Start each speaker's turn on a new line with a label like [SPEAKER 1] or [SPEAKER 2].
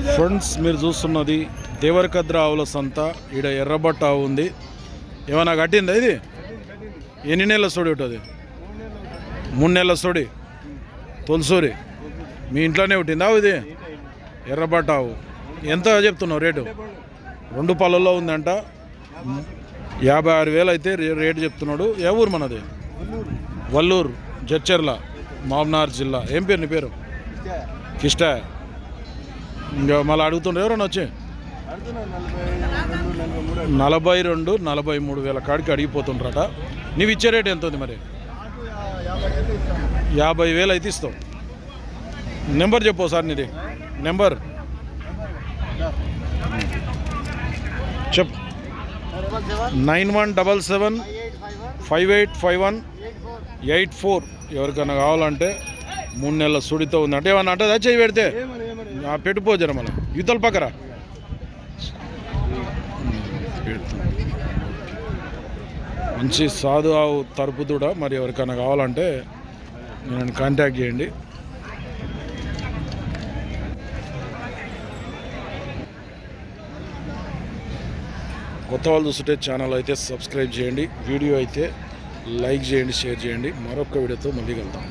[SPEAKER 1] Friends మీరు చూస్తున్నది దేవరకద్ర ఆవుల సంత. ఈడ ఎర్రబట్ట ఆవు ఉంది. ఏమైనా కట్టిందా ఇది? ఎన్ని నెలల సోడి ఉంటుంది మూడు నెలల సోడి. తొలసూరి మీ ఇంట్లోనే పుట్టిందా ఇది? ఎర్రబట్ట ఆవు. ఎంత చెప్తున్నావు రేటు? రెండు పళ్ళల్లో ఉందంట. యాభై ఆరు వేలు అయితే రే- రేటు చెప్తున్నాడు. ఏ ఊరు మనది? వల్లూరు. జడ్చర్ల. మామ్నార్ జిల్లా. ఏం పేరు నీ పేరు? కిష్ట. ఇంకా మళ్ళీ అడుగుతుండ్రు ఎవరైనా వచ్చి? నలభై రెండు నలభై మూడు వేల కాడికి అడిగిపోతుండ్రట. నీవు ఇచ్చే రేట్ ఎంత ఉంది మరి? యాభై వేలు అయితే ఇస్తావు. నెంబర్ చెప్పు సార్ నీది. నెంబర్. చెప్ nine one double seven five eight five one eight four. ఎవరికైనా కావాలంటే మూడు నెలల సుడితో ఉంది. అంటే ఏమన్నా అంటే చేయి పెడితే. పెట్టుపో జర మనం యుద్ధాల పక్కరా? మంచి సాధు ఆవు తరుపు దూడ మరి ఎవరికైనా కావాలంటే నేను కాంటాక్ట్ చేయండి. కొత్త వాళ్ళు చూస్తుంటే ఛానల్ అయితే సబ్స్క్రైబ్ చేయండి. వీడియో అయితే లైక్ చేయండి షేర్ చేయండి. మరొక వీడియోతో మళ్ళీ కలుద్దాం.